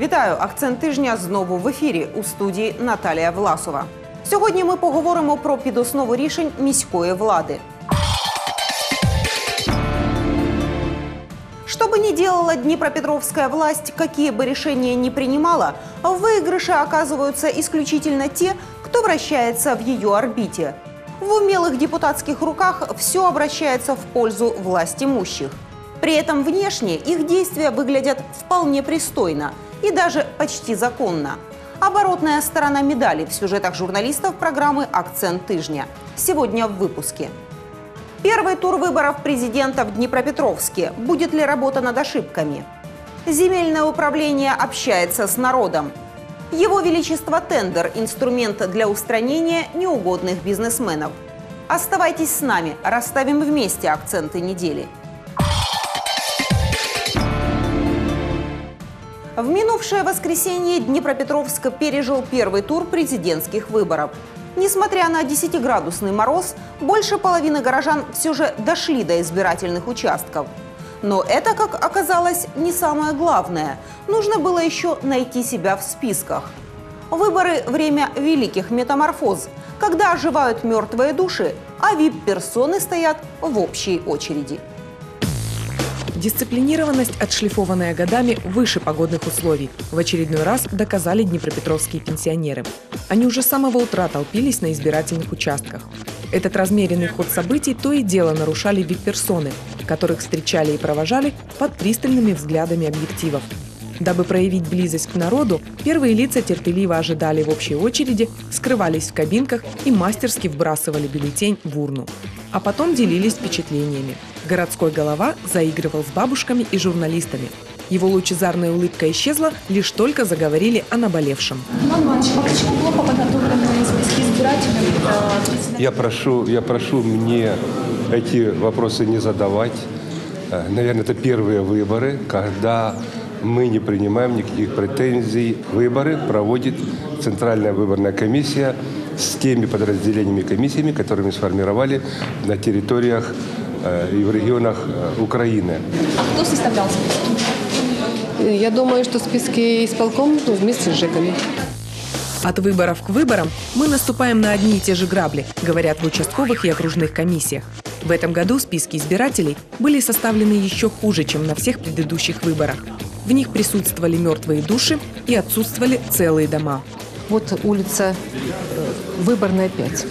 Вітаю! Акцент тижня знову в ефірі у студії Наталія Власова. Сьогодні ми поговоримо про підоснову рішень міської влади. Что бы ни делала Днепропетровская власть, какие бы решения ни принимала, в выигрыше оказываются исключительно те, кто вращается в ее орбите. В умелых депутатских руках все обращается в пользу власть имущих. При этом внешне их действия выглядят вполне пристойно и даже почти законно. Оборотная сторона медали в сюжетах журналистов программы «Акцент тыжня». Сегодня в выпуске. Первый тур выборов президента в Днепропетровске. Будет ли работа над ошибками? Земельное управление общается с народом. Его Величество тендер – инструмент для устранения неугодных бизнесменов. Оставайтесь с нами, расставим вместе акценты недели. В минувшее воскресенье Днепропетровск пережил первый тур президентских выборов. Несмотря на 10-градусный мороз, больше половины горожан все же дошли до избирательных участков. Но это, как оказалось, не самое главное. Нужно было еще найти себя в списках. Выборы – время великих метаморфоз, когда оживают мертвые души, а вип-персоны стоят в общей очереди. Дисциплинированность, отшлифованная годами выше погодных условий, в очередной раз доказали днепропетровские пенсионеры. Они уже с самого утра толпились на избирательных участках. Этот размеренный ход событий то и дело нарушали вип-персоны, которых встречали и провожали под пристальными взглядами объективов. Дабы проявить близость к народу, первые лица терпеливо ожидали в общей очереди, скрывались в кабинках и мастерски вбрасывали бюллетень в урну. А потом делились впечатлениями. Городской голова заигрывал с бабушками и журналистами. Его лучезарная улыбка исчезла, лишь только заговорили о наболевшем. Иван Иванович, а почему плохо подготовленные списки избирателей? Я прошу, я прошу мне эти вопросы не задавать. Э, Наверное, это первые выборы, когда мы не принимаем никаких претензий. Выборы проводит Центральная выборная комиссия с теми подразделениями комиссиями, которые мы сформировали на территориях э, и в регионах э, Украины. А кто составлял списки? Я думаю, что списки исполком ну, вместе с ЖЭКами. От выборов к выборам мы наступаем на одни и те же грабли, говорят в участковых и окружных комиссиях. В этом году списки избирателей были составлены еще хуже, чем на всех предыдущих выборах. В них присутствовали мертвые души и отсутствовали целые дома. Вот улица э, Выборная 5.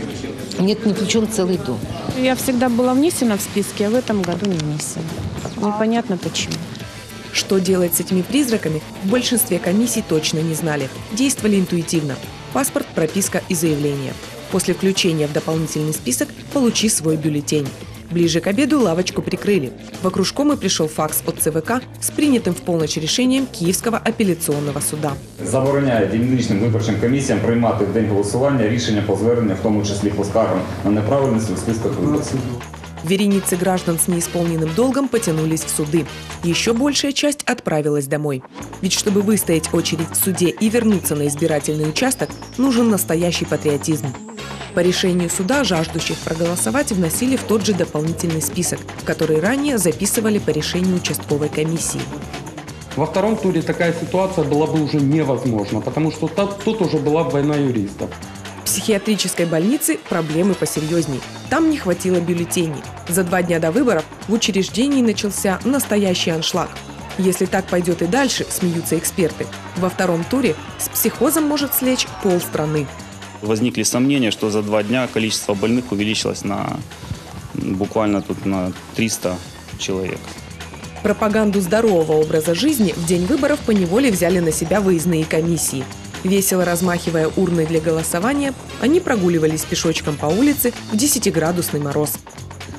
Нет, не включен целый дом. Я всегда была внесена в списки, а в этом году не внесена. Непонятно почему. Что делать с этими призраками, в большинстве комиссий точно не знали. Действовали интуитивно. Паспорт, прописка и заявление. После включения в дополнительный список получи свой бюллетень. Ближе к обеду лавочку прикрыли. В окружком и пришел факс от ЦВК с принятым в полночь решением Киевского апелляционного суда. Забороняє дільничним виборчим комісіям приймати в день голосування рішення по зверненню, в тому числі по скаргам на неправильність у списках виборців. Вереницы граждан с неисполненным долгом потянулись в суды. Еще большая часть отправилась домой. Ведь чтобы выстоять очередь в суде и вернуться на избирательный участок, нужен настоящий патриотизм. По решению суда жаждущих проголосовать вносили в тот же дополнительный список, который ранее записывали по решению участковой комиссии. Во втором туре такая ситуация была бы уже невозможна, потому что тут уже была бы война юристов. В психиатрической больнице проблемы посерьезней. Там не хватило бюллетеней. За два дня до выборов в учреждении начался настоящий аншлаг. Если так пойдет и дальше, смеются эксперты, во втором туре с психозом может слечь полстраны. Возникли сомнения, что за два дня количество больных увеличилось на буквально тут на 300 человек. Пропаганду здорового образа жизни в день выборов поневоле взяли на себя выездные комиссии. Весело размахивая урной для голосования, они прогуливались пешочком по улице в 10-градусный мороз.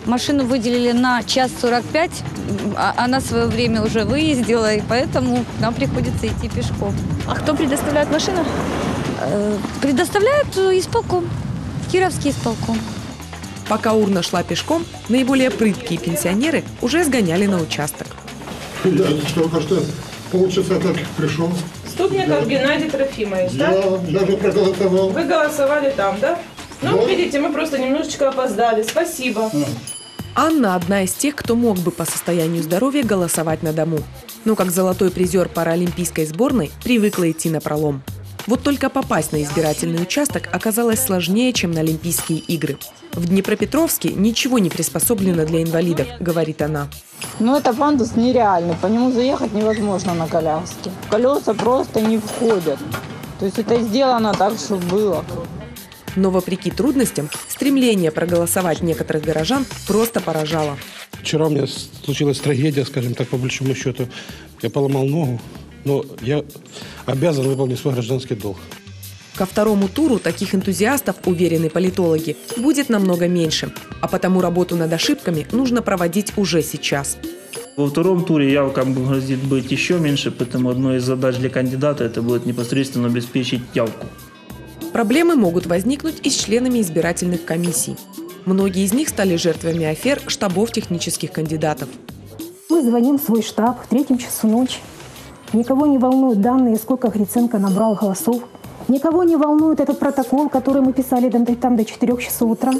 Машину выделили на час 45, а она свое время уже выездила, и поэтому нам приходится идти пешком. А кто предоставляет машину? Э, Предоставляют исполком, Кировский исполком. Пока урна шла пешком, наиболее прыткие пенсионеры уже сгоняли на участок. Я только что полчаса как пришел. Ступников Геннадий Трофимович, да? Я даже проголосовал. Вы голосовали там, да? Ну, Да. видите, мы просто немножечко опоздали. Спасибо. Анна – одна из тех, кто мог бы по состоянию здоровья голосовать на дому. Но как золотой призер паралимпийской сборной привыкла идти на пролом. Вот только попасть на избирательный участок оказалось сложнее, чем на Олимпийские игры. В Днепропетровске ничего не приспособлено для инвалидов, говорит она. Ну, это пандус нереальный, по нему заехать невозможно на коляске. Колеса просто не входят. То есть это сделано так, чтобы было. Но вопреки трудностям, стремление проголосовать некоторых горожан просто поражало. Вчера у меня случилась трагедия, скажем так, по большому счету. Я поломал ногу, но я обязан выполнить свой гражданский долг. Ко второму туру таких энтузиастов, уверены политологи, будет намного меньше. А потому работу над ошибками нужно проводить уже сейчас. Во втором туре явка грозит быть еще меньше, поэтому одной из задач для кандидата это будет непосредственно обеспечить явку. Проблемы могут возникнуть и с членами избирательных комиссий. Многие из них стали жертвами афер штабов технических кандидатов. Мы звоним в свой штаб в третьем часу ночи. Никого не волнуют данные, сколько Гриценко набрал голосов. Никого не волнует этот протокол, который мы писали там, до 4 часов утра.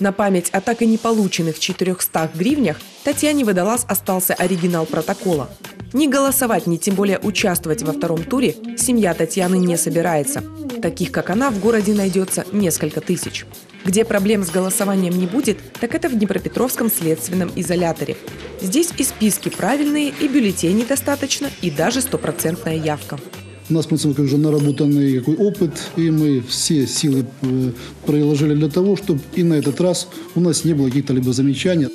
На память о так и не полученных 400 гривнях Татьяне Водолаз остался оригинал протокола. Ни голосовать, ни тем более участвовать во втором туре семья Татьяны не собирается. Таких, как она, в городе найдется несколько тысяч. Где проблем с голосованием не будет, так это в Днепропетровском следственном изоляторе. Здесь и списки правильные, и бюллетеней достаточно, и даже стопроцентная явка. У нас, мы уже наработанный какой опыт, и мы все силы э, приложили для того, чтобы и на этот раз у нас не было каких-то либо замечаний.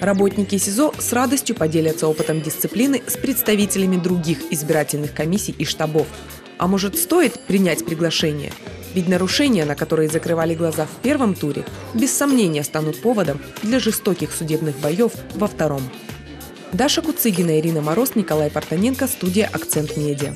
Работники СИЗО с радостью поделятся опытом дисциплины с представителями других избирательных комиссий и штабов. А может, стоит принять приглашение? Ведь нарушения, на которые закрывали глаза в первом туре, без сомнения станут поводом для жестоких судебных боев во втором. Даша Куцыгина, Ирина Мороз, Николай Партаненко, студия «Акцент Медиа».